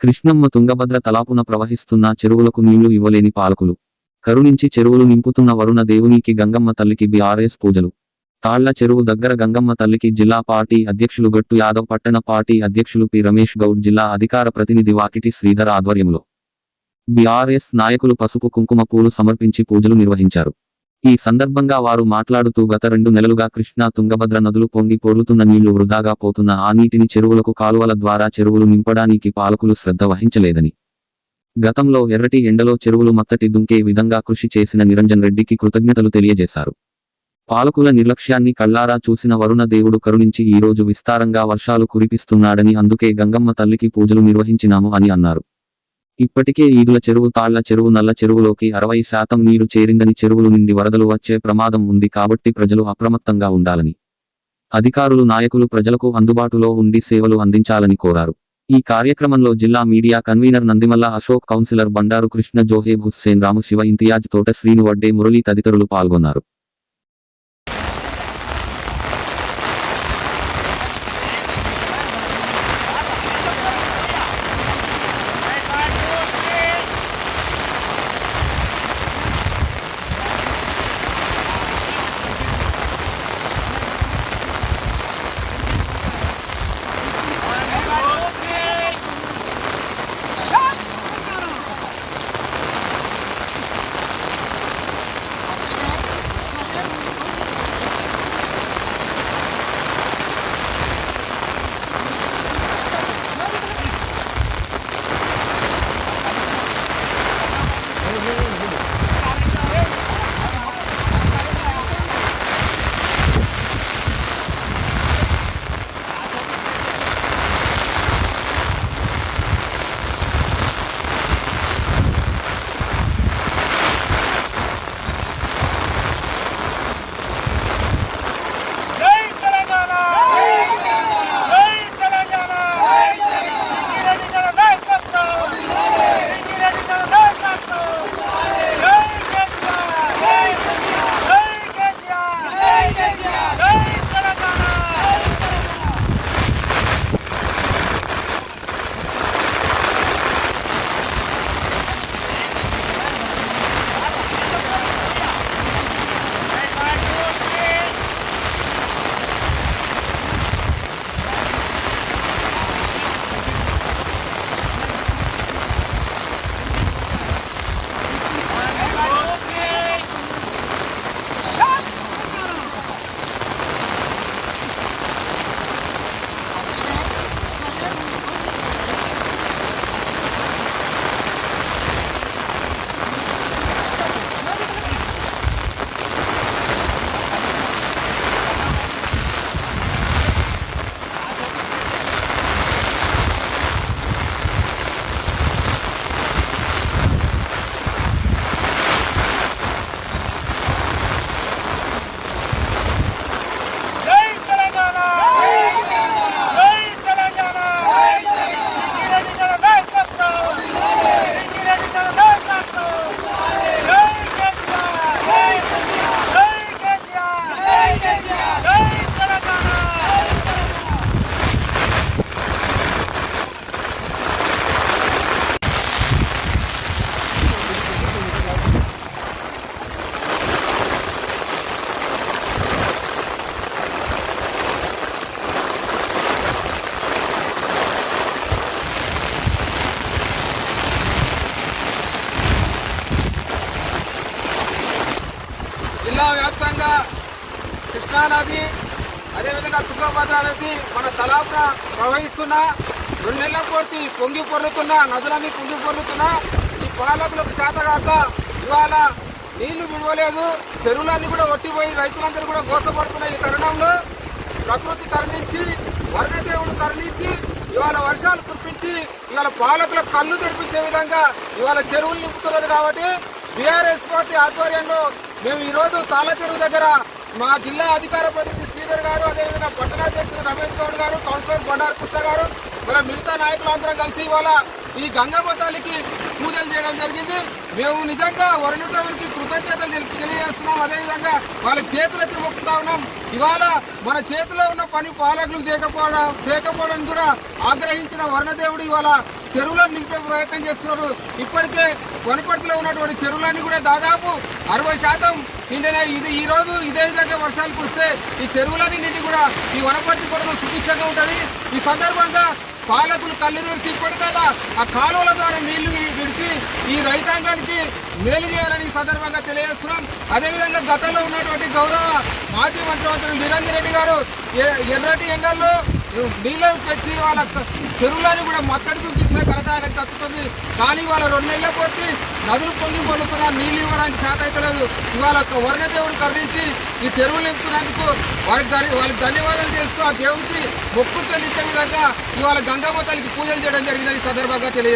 కృష్ణమ్మ తుంగభద్ర తలాపున ప్రవహిస్తున్న చెరువులకు నీళ్ళు ఇవ్వలేని పాలకులు. కరుణించి చెరువులు నింపుతున్న వరుణ దేవునికి గంగమ్మ తల్లికి బీఆర్ఎస్ పూజలు. తాళ్ళ చెరువు దగ్గర గంగమ్మ తల్లికి జిల్లా పార్టీ అధ్యక్షులు గట్టు యాదవ్ పట్టణ పార్టీ అధ్యక్షులు పి. రమేష్ గౌడ్ జిల్లా అధికార ప్రతినిధి వాకిటి శ్రీధర్ ఆధ్వర్యంలో బీఆర్ఎస్ నాయకులు పసుపు కుంకుమ పూలు సమర్పించి పూజలు నిర్వహించారు. ఈ సందర్భంగా వారు మాట్లాడుతూ గత రెండు నెలలుగా కృష్ణా తుంగభద్ర నదులు పొంగి పొర్లుతున్న నీళ్ళు వృధాగా పోతున్న ఆ నీటిని చెరువులకు కాలువల ద్వారా చెరువులు నింపడానికి పాలకులు శ్రద్ధ వహించలేదని. గతంలో ఎర్రటి ఎండలో చెరువులు మత్తటి దుంకే విధంగా కృషి చేసిన నిరంజన్ రెడ్డికి కృతజ్ఞతలు తెలియజేశారు. పాలకుల నిర్లక్ష్యాన్ని కళ్ళారా చూసిన వరుణ దేవుడు కరుణించి ఈ రోజు విస్తారంగా వర్షాలు కురిపిస్తున్నాడని అందుకే గంగమ్మ తల్లికి పూజలు నిర్వహించినాము అని అన్నారు. ఇప్పటికే ఈదుల చెరువు తాళ్ళ చెరువు నల్ల చెరువులోకి అరవై శాతం నీరు చేరిందని చెరువులు నుండి వరదలు వచ్చే ప్రమాదం ఉంది కాబట్టి ప్రజలు అప్రమత్తంగా ఉండాలని. అధికారులు నాయకులు ప్రజలకు అందుబాటులో ఉండి సేవలు అందించాలని కోరారు. ఈ కార్యక్రమంలో జిల్లా media convener Nandimalla Ashok councillor Bandaru Krishna Zoheb Hussain Ramu Shiva Imtiaz Thota Srinu Vadde Murali తదితరులు పాల్గొన్నారు. కృష్ణానది అదేవిధంగా తుంగభద్ర నది మన తలాప ప్రవహిస్తున్న రెండు నెలల పూర్తి పొంగి పొర్లుతున్న నదులన్నీ పొంగి పొర్లుతున్న ఈ పాలకులకు చేతగాక ఇవాళ నీళ్ళు విడవలేదు చెరువులన్నీ కూడా ఒట్టిపోయి రైతులందరూ కూడా గోసపడుతున్న ఈ తరుణంలో ప్రకృతి తరలించి వర్ణదేవుడు తరలించి ఇవాళ వర్షాలు కురిపించి ఇవాళ పాలకులకు కళ్ళు తెరిపించే విధంగా ఇవాళ చెరువులు నింపుతున్నారు కాబట్టి బీఆర్ఎస్ పార్టీ ఆధ్వర్యంలో మేము ఈరోజు తాళ చెరువు దగ్గర మా జిల్లా అధికార ప్రతినిధి శ్రీధర్ గారు అదేవిధంగా పట్టణాధ్యక్షుడు రమేష్ గౌడ్ గారు కౌన్సిలర్ బండారు కృష్ణ గారు మన మిగతా నాయకులందరం కలిసి ఇవాళ ఈ గంగమ్మ తల్లికి పూజలు చేయడం జరిగింది. మేము నిజంగా వరుణదేవుడికి కృతజ్ఞతలు తెలియజేస్తున్నాం. అదేవిధంగా వాళ్ళ చేతులకి మొక్కుతా ఉన్నాం. ఇవాళ మన చేతిలో ఉన్న పని పాలకులు చేయకపోవడం చేయకపోవడం కూడా ఆగ్రహించిన వరుణదేవుడు ఇవాళ చెరువులను నింపే ప్రయత్నం చేస్తున్నారు. ఇప్పటికే వనపర్తిలో ఉన్నటువంటి చెరువులన్నీ కూడా దాదాపు అరవై శాతం నిండిన ఇది ఈ రోజు ఇదే విధంగా వర్షాలు కురిస్తే ఈ చెరువులన్నీ నిండి కూడా ఈ వనపర్తి కూడా సుభిక్షంగా ఉంటుంది. ఈ సందర్భంగా పాలకులు కళ్ళు తెరిచి ఇప్పటికల్లా ఆ కాలువల ద్వారా నీళ్ళు విడిచి ఈ రైతాంగానికి మేలు చేయాలని ఈ సందర్భంగా తెలియజేస్తున్నాం. అదేవిధంగా గతంలో ఉన్నటువంటి గౌరవ మాజీ మంత్రిమంత్రులు నిరంజన్ రెడ్డి గారు ఎర్రటి ఎండల్లో నీళ్ళు తెచ్చి వాళ్ళ చెరువులని చెరువులను కూడా మత్తడి చూపించిన కనుక ఆయనకు దక్కుతుంది కానీ వాళ్ళ రెండు నెలల కొట్టి నదులు పొంగి పొందుతున్న నీళ్ళు ఇవ్వడానికి చేత అవుతలేదు ఇవాళ ఒక వరుణదేవుడు కరుణించి ఈ చెరువులు నింపుతున్నందుకు వారికి వాళ్ళకి ధన్యవాదాలు చేస్తూ ఆ దేవుడికి మొక్కు చెల్లించే విధంగా ఇవాళ గంగమ్మ తల్లికి పూజలు చేయడం జరిగిందని సందర్భంగా తెలియదు